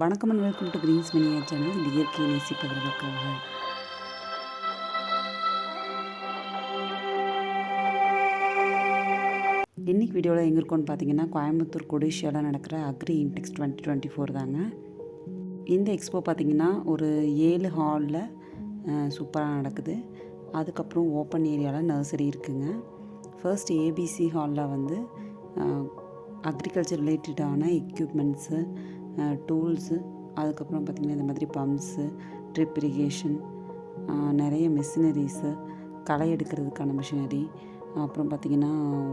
வணக்கம் and welcome to Green's மினியா channel இந்த இயற்கையை நேசிப்பவர்களுக்காக. இன்றைக்கி வீடியோவில் எங்கே இருக்கோன்னு பார்த்தீங்கன்னா கோயம்புத்தூர் கொடிஷியாவில் நடக்கிற agri intex twenty twenty four தாங்க. இந்த எக்ஸ்போ பார்த்தீங்கன்னா ஒரு ஏழு ஹாலில் சூப்பராக நடக்குது. அதுக்கப்புறம் ஓப்பன் ஏரியாவில் நர்சரி இருக்குங்க. ஃபர்ஸ்ட் ஏபிசி ஹாலில் வந்து அக்ரிகல்ச்சர் ரிலேட்டடான எக்யூப்மெண்ட்ஸு டூல்ஸு. அதுக்கப்புறம் பார்த்திங்கன்னா இந்த மாதிரி பம்ப்ஸு ட்ரிப் இரிகேஷன் நிறைய மிஷினரிஸு களை எடுக்கிறதுக்கான மிஷினரி அப்புறம் பார்த்திங்கன்னா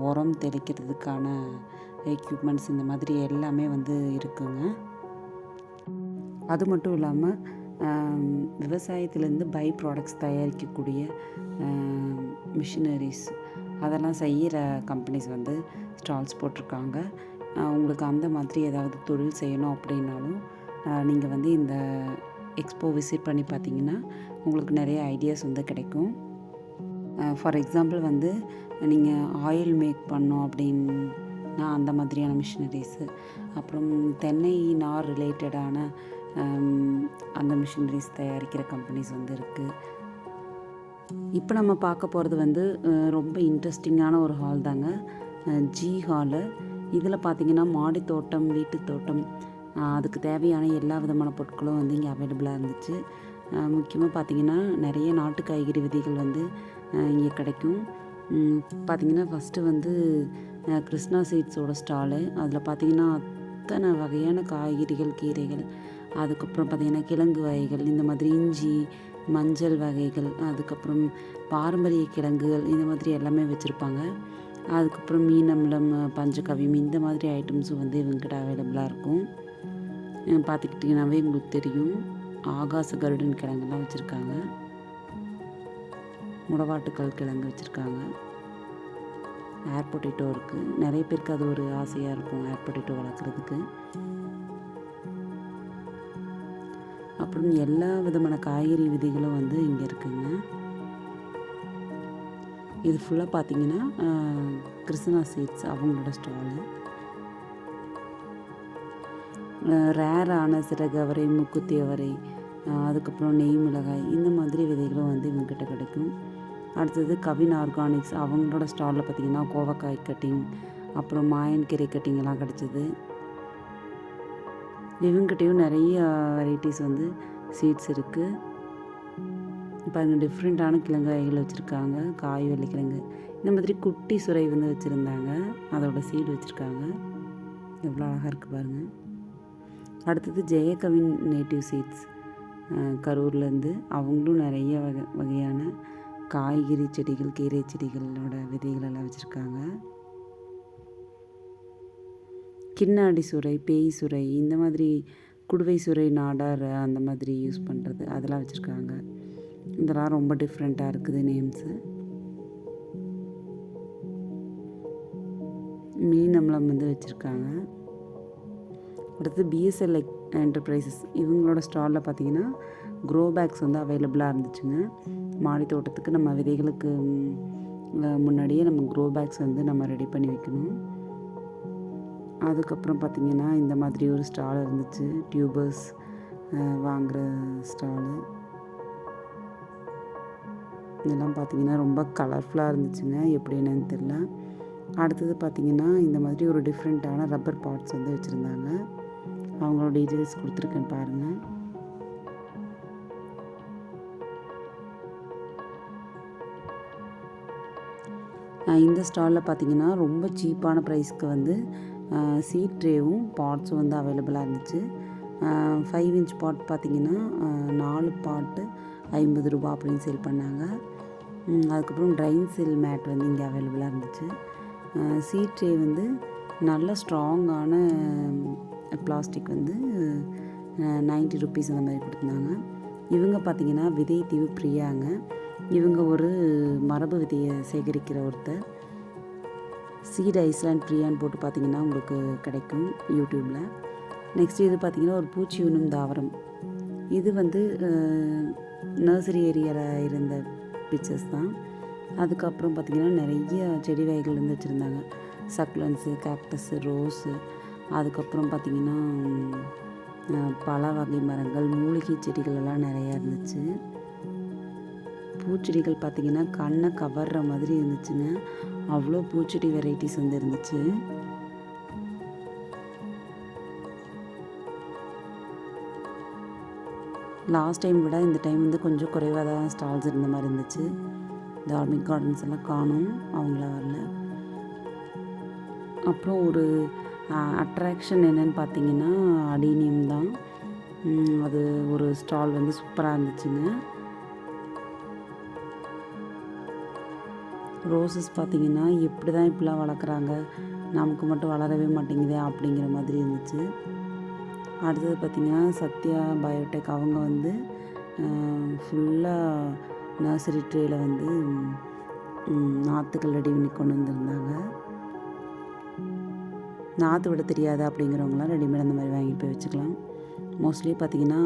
உரம் தெளிக்கிறதுக்கான எக்யூப்மெண்ட்ஸ் இந்த மாதிரி எல்லாமே வந்து இருக்குங்க. அது மட்டும் இல்லாமல் விவசாயத்துலேருந்து பை ப்ராடக்ட்ஸ் தயாரிக்கக்கூடிய மிஷினரிஸ் அதெல்லாம் செய்கிற கம்பெனிஸ் வந்து ஸ்டால்ஸ் போட்டிருக்காங்க. உங்களுக்கு அந்த மாதிரி ஏதாவது தொழில் செய்யணும் அப்படின்னாலும் நீங்கள் வந்து இந்த எக்ஸ்போ விசிட் பண்ணி பார்த்தீங்கன்னா உங்களுக்கு நிறைய ஐடியாஸ் வந்து கிடைக்கும். ஃபார் எக்ஸாம்பிள் வந்து நீங்கள் ஆயில் மேக் பண்ணோம் அப்படின்னா அந்த மாதிரியான மிஷினரிஸு அப்புறம் தென்னை நார் ரிலேட்டடான அந்த மிஷினரிஸ் தயாரிக்கிற கம்பெனிஸ் வந்து இருக்குது இப்போ நம்ம பார்க்க போகிறது வந்து ரொம்ப இன்ட்ரெஸ்டிங்கான ஒரு ஹால் தாங்க ஜி ஹாலு இதில் பார்த்திங்கன்னா மாடி தோட்டம் வீட்டு தோட்டம் அதுக்கு தேவையான எல்லா விதமான பொருட்களும் வந்து இங்கே அவைலபிளாக இருந்துச்சு. முக்கியமாக பார்த்திங்கன்னா நிறைய நாட்டு காய்கறி விதைகள் வந்து இங்கே கிடைக்கும். பார்த்திங்கன்னா ஃபஸ்ட்டு வந்து கிருஷ்ணா சீட்ஸோட ஸ்டாலு அதில் பார்த்திங்கன்னா அத்தனை வகையான காய்கறிகள் கீரைகள். அதுக்கப்புறம் பார்த்திங்கன்னா கிழங்கு வகைகள் இந்த மாதிரி இஞ்சி மஞ்சள் வகைகள் அதுக்கப்புறம் பாரம்பரிய கிழங்குகள் இந்த மாதிரி எல்லாமே வச்சுருப்பாங்க. அதுக்கப்புறம் மீன் அமிலம் பஞ்சகவியம் இந்த மாதிரி ஐட்டம்ஸும் வந்து இவங்ககிட்ட அவைலபிளாக இருக்கும். பார்த்துக்கிட்டிங்கனாவே உங்களுக்கு தெரியும். ஆகாச கருடன் கிழங்குலாம் வச்சுருக்காங்க. முடவாட்டுக்கல் கிழங்கு வச்சுருக்காங்க. ஏர் பொட்டேட்டோ இருக்குது நிறைய பேருக்கு அது ஒரு ஆசையாக இருக்கும் ஏர் பொட்டேட்டோ வளர்க்குறதுக்கு. அப்புறம் எல்லா விதமான காய்கறி விதைகளும் வந்து இங்கே இருக்குங்க. இது ஃபுல்லாக பார்த்தீங்கன்னா கிருஷ்ணா சீட்ஸ் அவங்களோட ஸ்டாலு ரேரான சிறகு அவரை முக்குத்தி அவரை அதுக்கப்புறம் நெய் மிளகாய் இந்த மாதிரி விதைகளும் வந்து இவங்ககிட்ட கிடைக்கும். அடுத்தது கவின் ஆர்கானிக்ஸ் அவங்களோட ஸ்டாலில் பார்த்திங்கன்னா கோவக்காய் கட்டிங் அப்புறம் மாயன் கீரை கட்டிங் எல்லாம் கிடச்சிது. இவங்ககிட்டையும் நிறைய வெரைட்டிஸ் வந்து சீட்ஸ் இருக்குது பாருங்கள் டிஃப்ரெண்ட்டான கிழங்காய்கள் வச்சுருக்காங்க. காய் வெள்ளிக்கிழங்கு இந்த மாதிரி குட்டி சுரை வந்து வச்சுருந்தாங்க. அதோட சீடு வச்சுருக்காங்க. எவ்வளோ அழகாக இருக்குது பாருங்கள் அடுத்தது ஜெயகவின் நேட்டிவ் சீட்ஸ் கரூர்லேருந்து அவங்களும் நிறைய வகை வகையான காய்கறி செடிகள் கீரை செடிகளோட விதைகள் எல்லாம் வச்சுருக்காங்க. கிண்ணாடி சுரை பேய் சுரை இந்த மாதிரி குடுவை சுரை நாடார் அந்த மாதிரி யூஸ் பண்ணுறது அதெல்லாம் வச்சுருக்காங்க. இதெல்லாம் ரொம்ப டிஃப்ரெண்ட்டாக இருக்குது நேம்ஸு மீனம்லம் வந்து வச்சுருக்காங்க. அடுத்து பிஎஸ்எல் என்டர்பிரைசஸ் இவங்களோட ஸ்டாலில் பார்த்தீங்கன்னா க்ரோ பேக்ஸ் வந்து அவைலபிளாக இருந்துச்சுங்க. மாடி தோட்டத்துக்கு நம்ம விதைகளுக்கு முன்னாடியே நம்ம க்ரோ பேக்ஸ் வந்து நம்ம ரெடி பண்ணி வைக்கணும். அதுக்கப்புறம் பார்த்திங்கன்னா இந்த மாதிரி ஒரு ஸ்டால் இருந்துச்சு. டியூபர்ஸ் வாங்குகிற ஸ்டாலு இதெல்லாம் பார்த்திங்கன்னா ரொம்ப கலர்ஃபுல்லாக இருந்துச்சுங்க. எப்படி என்னன்னு தெரில அடுத்தது பார்த்திங்கன்னா இந்த மாதிரி ஒரு டிஃப்ரெண்ட்டான ரப்பர் பாட்ஸ் வந்து வச்சுருந்தாங்க. அவங்களோட டீட்டெயில்ஸ் கொடுத்துருக்கேன் பாருங்கள் இந்த ஸ்டாலில் பார்த்தீங்கன்னா ரொம்ப சீப்பான ப்ரைஸ்க்கு வந்து சீட் ட்ரேவும் பாட்ஸும் வந்து அவைலபிளாக இருந்துச்சு. ஃபைவ் இன்ச் பாட் பார்த்திங்கன்னா நாலு பாட்டு ஐம்பது ரூபா அப்படின்னு சேல் பண்ணாங்க. அதுக்கப்புறம் ட்ரைன் செல் மேட் வந்து இங்கே அவைலபிளாக இருந்துச்சு. சீட் ட்ரே வந்து நல்ல ஸ்ட்ராங்கான பிளாஸ்டிக் வந்து நைன்ட்டி ருப்பீஸ் அந்த மாதிரி கொடுத்துருந்தாங்க. இவங்க பார்த்திங்கன்னா விதை தீவு பிரியாங்க. இவங்க ஒரு மரபு விதையை சேகரிக்கிற ஒருத்தர். சீட் ஐஸ்லாண்ட் பிரியான்னு போட்டு பார்த்தீங்கன்னா உங்களுக்கு கிடைக்கும் யூடியூப்பில் நெக்ஸ்ட் இது பார்த்திங்கன்னா ஒரு பூச்சி உண்ணும் தாவரம். இது வந்து நர்சரி ஏரியாவில் இருந்த பிக்சர்ஸ் தான். அதுக்கப்புறம் பார்த்திங்கன்னா நிறைய செடி வகைகள் வந்து வச்சுருந்தாங்க. சக்லன்ஸு கேக்டஸ்ஸு ரோஸு அதுக்கப்புறம் பார்த்திங்கன்னா பல வகை மரங்கள் மூலிகை செடிகள் எல்லாம் நிறையா இருந்துச்சு. பூச்செடிகள் பார்த்திங்கன்னா கண்ணை கவர்ற மாதிரி இருந்துச்சுங்க. அவ்வளோ பூச்செடி வெரைட்டிஸ் வந்து இருந்துச்சு. லாஸ்ட் டைம் விட இந்த டைம் வந்து கொஞ்சம் குறைவாக தான் ஸ்டால்ஸ் இருந்த மாதிரி இருந்துச்சு. தார்மிக் கார்டன்ஸ் எல்லாம் காணும். அவங்கள வரல. அப்புறம் ஒரு அட்ராக்ஷன் என்னன்னு பார்த்தீங்கன்னா அடீனியம் தான். அது ஒரு ஸ்டால் வந்து சூப்பராக இருந்துச்சுங்க. ரோசஸ் பார்த்தீங்கன்னா எப்படி தான் இப்படிலாம் வளர்க்குறாங்க? நமக்கு மட்டும் வளரவே மாட்டேங்குதே அப்படிங்கிற மாதிரி இருந்துச்சு. அடுத்தது பார்த்திங்கன்னா சத்யா பயோடெக் அவங்க வந்து ஃபுல்லாக நர்சரி ட்ரேயில் வந்து நாற்றுக்கள் நாற்றுகள் ரெடி பண்ணி கொண்டு வந்திருந்தாங்க. நாற்று விட தெரியாது அப்படிங்கிறவங்களாம் ரெடிமேட் அந்த மாதிரி வாங்கிட்டு போய் வச்சுக்கலாம். மோஸ்ட்லி பார்த்திங்கன்னா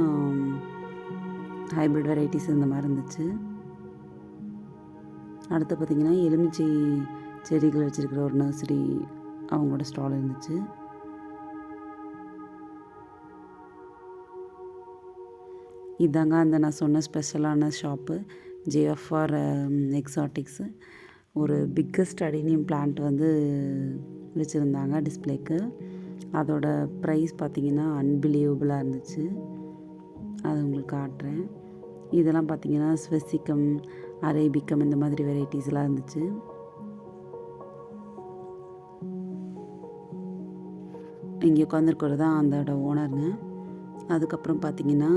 ஹைப்ரிட் வெரைட்டிஸ் இந்த மாதிரி இருந்துச்சு. அடுத்து பார்த்திங்கன்னா எலுமிச்சை செடிகள் வச்சுருக்கிற ஒரு நர்சரி அவங்களோட ஸ்டால் இருந்துச்சு. இதாங்க அந்த நான் சொன்ன ஸ்பெஷலான ஷாப்பு ஜேஎஃப்ஆர் எக்ஸாட்டிக்ஸு ஒரு பிக்கஸ்ட் அடினியம் பிளான்ட் வந்து வச்சுருந்தாங்க டிஸ்ப்ளேக்கு அதோட ப்ரைஸ் பார்த்திங்கன்னா அன்பிலீவபிளாக இருந்துச்சு. அது உங்களுக்கு காட்டுறேன். இதெல்லாம் பார்த்திங்கன்னா ஸ்வெசிக்கம் அரேபிக்கம் இந்த மாதிரி வெரைட்டிஸ்லாம் இருந்துச்சு. இங்கே உட்காந்துருக்கிறது தான் அதோட ஓனருங்க அதுக்கப்புறம் பார்த்தீங்கன்னா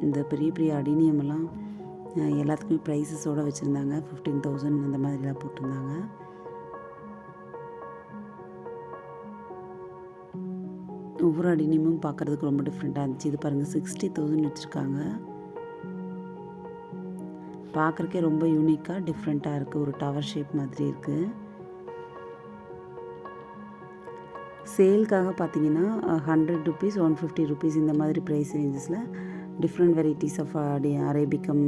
இந்த பெரிய பெரிய அடினியம் எல்லாம் எல்லாத்துக்குமே ப்ரைஸஸோடு வச்சுருந்தாங்க. ஃபிஃப்டீன் தௌசண்ட் அந்த மாதிரிலாம் போட்டிருந்தாங்க. ஒவ்வொரு அடினியமும் பார்க்குறதுக்கு ரொம்ப டிஃப்ரெண்ட்டாக இருந்துச்சு. இது பாருங்கள் சிக்ஸ்டி தௌசண்ட் வச்சுருக்காங்க. பார்க்குறக்கே ரொம்ப யூனிக்காக டிஃப்ரெண்ட்டாக இருக்குது ஒரு டவர் ஷேப் மாதிரி இருக்குது சேல்க்காக பார்த்தீங்கன்னா hundred rupees one fifty rupees இந்த மாதிரி ப்ரைஸ் ரேஞ்சஸில் டிஃப்ரெண்ட் வெரைட்டிஸ் ஆஃப் அடி அரேபிக்கம்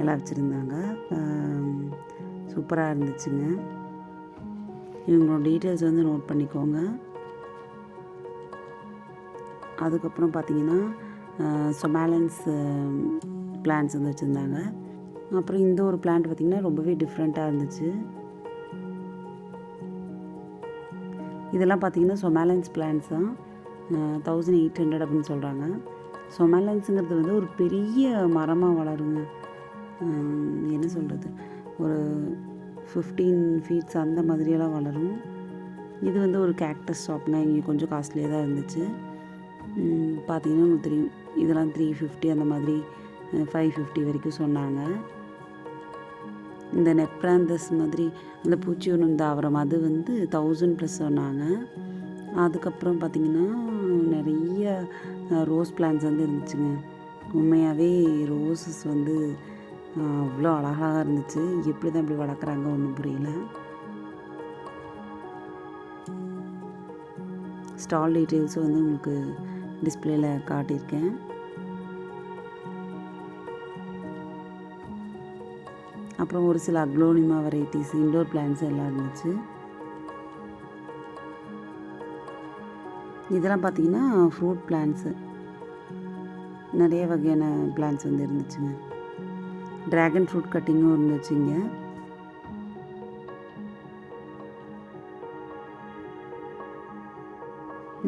எல்லாம் வச்சுருந்தாங்க. சூப்பராக இருந்துச்சுங்க. இவங்களோட டீட்டெயில்ஸ் வந்து நோட் பண்ணிக்கோங்க. அதுக்கப்புறம் பார்த்தீங்கன்னா சொமாலன்ஸ் பிளான்ஸ் வந்து வச்சுருந்தாங்க. அப்புறம் இந்த ஒரு பிளான்ட் பார்த்திங்கன்னா ரொம்பவே டிஃப்ரெண்ட்டாக இருந்துச்சு. இதெல்லாம் பார்த்தீங்கன்னா சொமாலன்ஸ் பிளான்ஸ் தான். தௌசண்ட் எயிட் ஹண்ட்ரட் அப்படின்னு சொல்கிறாங்க சொமாலன்ஸுங்கிறது வந்து ஒரு பெரிய மரமாக வளருங்க. என்ன சொல்கிறது ஒரு ஃபிஃப்டீன் ஃபீட்ஸ் அந்த மாதிரியெல்லாம் வளரும். இது வந்து ஒரு கேக்டஸ் ஷாப்ங்க இங்கே கொஞ்சம் காஸ்ட்லியாக தான் இருந்துச்சு. பார்த்திங்கன்னா பார்த்தீங்கன்னா உங்களுக்கு தெரியும். இதெல்லாம் த்ரீ ஃபிஃப்டி அந்த மாதிரி ஃபைவ் ஃபிஃப்டி வரைக்கும் சொன்னாங்க. இந்த நெப்ராந்தஸ் மாதிரி அந்த பூச்சி ஒன்று தாவரம் அது வந்து தௌசண்ட் ப்ளஸ் சொன்னாங்க. அதுக்கப்புறம் பார்த்திங்கன்னா நிறைய ரோஸ் பிளான்ஸ் வந்து இருந்துச்சுங்க. உண்மையாகவே ரோசஸ் வந்து அவ்வளோ அழகாக இருந்துச்சு. எப்படி தான் இப்படி வளர்க்குறாங்க ஒன்றும் புரியல. ஸ்டால் டீட்டெயில்ஸும் வந்து உங்களுக்கு டிஸ்பிளேயில் காட்டியிருக்கேன். அப்புறம் ஒரு சில அக்ளோனிமா வெரைட்டிஸ் இண்டோர் பிளான்ஸ் எல்லாம் இருந்துச்சு. இதெல்லாம் பார்த்தீங்கன்னா ஃப்ரூட் பிளான்ஸு நிறைய வகையான பிளான்ஸ் வந்து இருந்துச்சுங்க. ட்ராகன் ஃப்ரூட் கட்டிங்கும் இருந்துச்சுங்க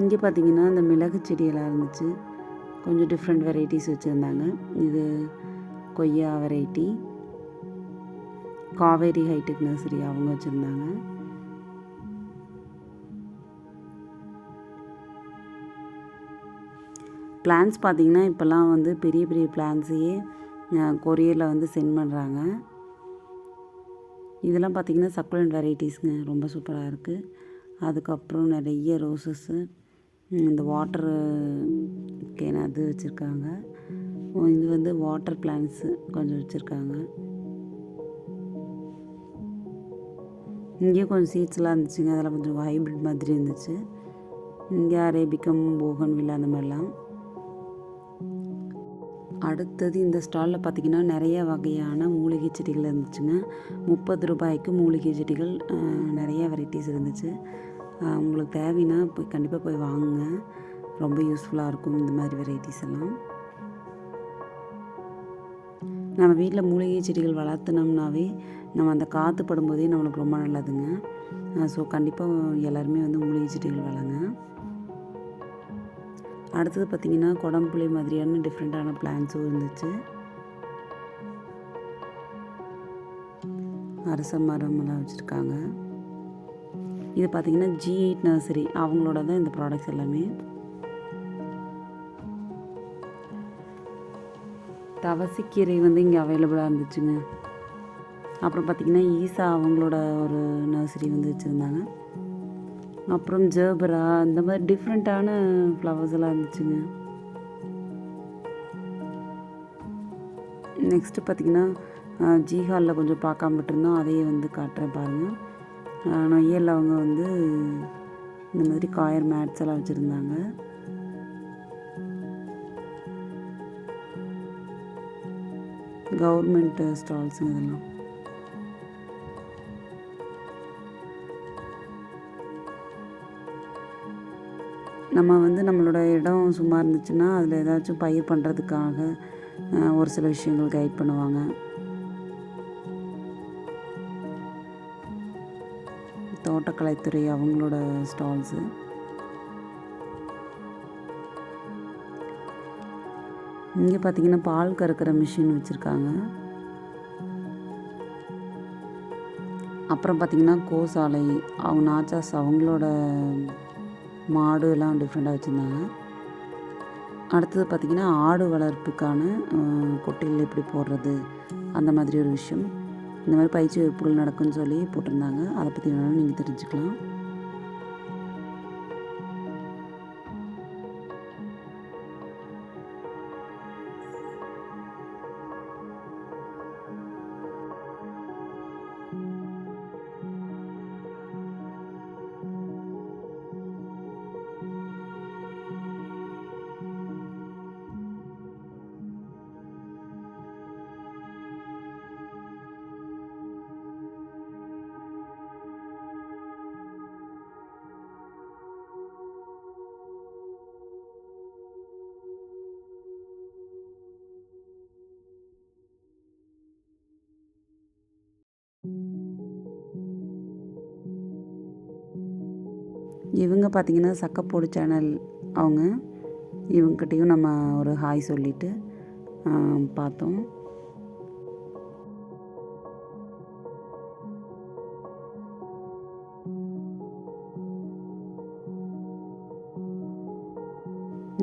இங்கே. பார்த்தீங்கன்னா இந்த மிளகு செடியெல்லாம் இருந்துச்சு. கொஞ்சம் டிஃப்ரெண்ட் வெரைட்டிஸ் வச்சுருந்தாங்க. இது கொய்யா வெரைட்டி காவேரி ஹைடெக் நர்சரி அவங்க வச்சுருந்தாங்க. பிளான்ஸ் பார்த்தீங்கன்னா இப்போல்லாம் வந்து பெரிய பெரிய பிளான்ஸையே கொரியரில் வந்து சென்ட் பண்ணுறாங்க இதெல்லாம் பார்த்திங்கன்னா சக்குலண்ட் வெரைட்டிஸ்ங்க ரொம்ப சூப்பராக இருக்குது அதுக்கப்புறம் நிறைய ரோசஸ்ஸு இந்த வாட்டரு கேன் அது வச்சுருக்காங்க. இது வந்து வாட்டர் பிளான்ஸு கொஞ்சம் வச்சுருக்காங்க. இங்கேயும் கொஞ்சம் சீட்ஸ்லாம் இருந்துச்சுங்க. அதெல்லாம் கொஞ்சம் ஹைப்ரிட் மாதிரி இருந்துச்சு. இங்கே அரேபிக்கம் போகன் வில்லா அந்த மாதிரிலாம். அடுத்தது இந்த ஸ்டாலில் பார்த்திங்கன்னா நிறைய வகையான மூலிகை செடிகள் இருந்துச்சுங்க. முப்பது ரூபாய்க்கு மூலிகை செடிகள் நிறைய வெரைட்டிஸ் இருந்துச்சு. உங்களுக்கு தேவைன்னா போய் கண்டிப்பாக போய் வாங்குங்க. ரொம்ப யூஸ்ஃபுல்லாக இருக்கும் இந்த மாதிரி வெரைட்டிஸ் எல்லாம். நம்ம வீட்டில் மூலிகை செடிகள் வளர்த்துனோம்னாவே நம்ம அந்த காற்று படும்போதே நம்மளுக்கு ரொம்ப நல்லதுங்க. ஸோ கண்டிப்பாக எல்லாருமே வந்து மூலிகை செடிகள் வளங்க அடுத்தது பார்த்திங்கன்னா குடம்புளி மாதிரியான டிஃப்ரெண்ட்டான பிளான்ஸும் இருந்துச்சு. அரச மரமெல்லாம் வச்சுருக்காங்க. இது பார்த்திங்கன்னா ஜி எயிட் நர்சரி அவங்களோட தான் இந்த ப்ராடக்ட்ஸ் எல்லாமே. தவசிக்கீரை வந்து இங்கே அவைலபிளாக இருந்துச்சுங்க. அப்புறம் பார்த்திங்கன்னா ஈசா அவங்களோட ஒரு நர்சரி வந்து வச்சுருந்தாங்க. அப்புறம் ஜேபரா இந்த மாதிரி டிஃப்ரெண்ட்டான ஃப்ளவர்ஸ் எல்லாம் இருந்துச்சுங்க. நெக்ஸ்ட்டு பார்த்திங்கன்னா ஜீஹாலில் கொஞ்சம் பார்க்காம விட்டுருந்தோம். அதையே வந்து காட்டுறேன் பாருங்கள் நொய்யல் அவங்க வந்து இந்த மாதிரி காயர் மேட்ஸ் எல்லாம் வச்சுருந்தாங்க. கவர்மெண்ட் ஸ்டால்ஸுங்க இதெல்லாம். நம்ம வந்து நம்மளோட இடம் சும்மா இருந்துச்சுன்னா அதில் ஏதாச்சும் பயிர் பண்ணுறதுக்காக ஒரு சில விஷயங்கள் கைட் பண்ணுவாங்க. தோட்டக்கலைத்துறை அவங்களோட ஸ்டால்ஸு இங்கே பார்த்தீங்கன்னா பால் கறக்கிற மிஷின் வச்சுருக்காங்க. அப்புறம் பார்த்தீங்கன்னா கோசாலை அவங்க நாச்சாஸ் அவங்களோட மாடு எல்லாம் டிஃப்ரெண்ட்டாக வச்சுருந்தாங்க. அடுத்தது பார்த்திங்கன்னா ஆடு வளர்ப்புக்கான கொட்டைகள் எப்படி போடுறது அந்த மாதிரி ஒரு விஷயம். இந்த மாதிரி பயிற்சி வகுப்புகள் நடக்கும்னு சொல்லி போட்டிருந்தாங்க. அதை பற்றி வேணாலும் நீங்கள் தெரிஞ்சுக்கலாம். இவங்க பார்த்திங்கன்னா சக்கப்போடு சேனல் அவங்க. இவங்ககிட்டையும் நம்ம ஒரு ஹாய் சொல்லிட்டு பார்த்தோம்.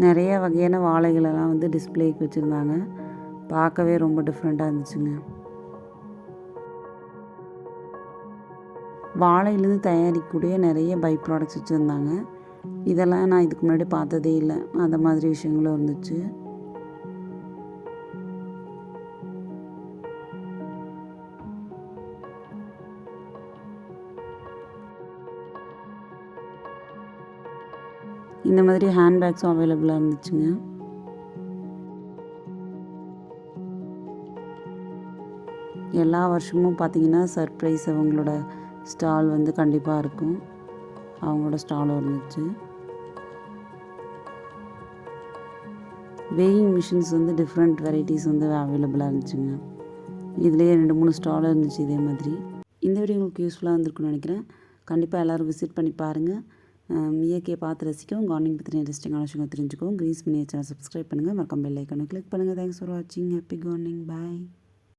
நிறைய வகையான வாழைகளெல்லாம் வந்து டிஸ்ப்ளேக்கு வச்சுருந்தாங்க. பார்க்கவே ரொம்ப டிஃப்ரெண்ட்டாக இருந்துச்சுங்க. வாழையிலேருந்து தயாரிக்கக்கூடிய நிறைய பை ப்ராடக்ட்ஸ் வச்சுருந்தாங்க. இதெல்லாம் நான் இதுக்கு முன்னாடி பார்த்ததே இல்லை. அந்த மாதிரி விஷயங்களும் இருந்துச்சு. இந்த மாதிரி ஹேண்ட்பேக்ஸும் அவைலபிளாக இருந்துச்சுங்க. எல்லா வருஷமும் பார்த்தீங்கன்னா சர்ப்ரைஸ் அவங்களோட ஸ்டால் வந்து கண்டிப்பாக இருக்கும். அவங்களோட ஸ்டாலும் இருந்துச்சு. வேயிங் மிஷின்ஸ் வந்து டிஃப்ரெண்ட் வெரைட்டிஸ் வந்து அவைலபிளாக இருந்துச்சுங்க. இதுலேயே ரெண்டு மூணு ஸ்டாலும் இருந்துச்சு இதே மாதிரி. இந்த வீடியோ உங்களுக்கு யூஸ்ஃபுல்லாக இருந்திருக்குன்னு நினைக்கிறேன். கண்டிப்பாக எல்லோரும் விசிட் பண்ணி பாருங்கள் இயற்கையை பார்த்து ரசிக்கவும் கார்டனிங் பற்றி இன்ட்ரெஸ்டிங்கான விஷயங்கள் தெரிஞ்சுக்கவும் க்ரீஸ் மினியர் சேனல் சப்ஸ்கிரைப் பண்ணுங்கள் மறக்காம பெல் ஐக்கானை கிளிக் பண்ணுங்கள் தேங்க்ஸ் ஃபார் வாட்சிங் ஹாப்பி கார்டனிங் பாய்